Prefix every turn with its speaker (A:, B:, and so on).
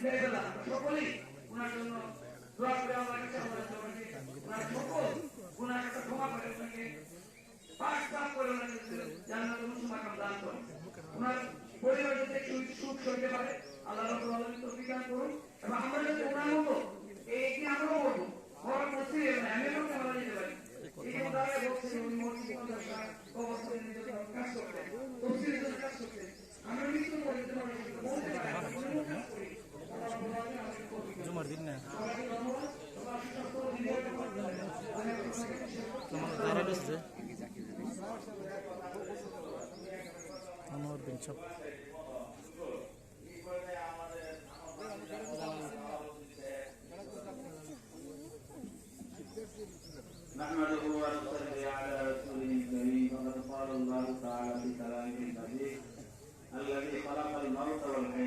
A: আল্লাহ সকলেই ওনার জন্য দোয়া করে আমার দান করেন। ওনার পরিবার যাতে সুখ সইতে পারে আল্লাহ রাব্বুল করুন। এবং আমরা যাতে ওনার মতো নাম্বার দিন না ভাইরাল হচ্ছে দিন সব نحمده ونصلي
B: على رسوله الكريم
A: فقد قال الله تعالى في
B: كلامه الذي خلق الموت والحياه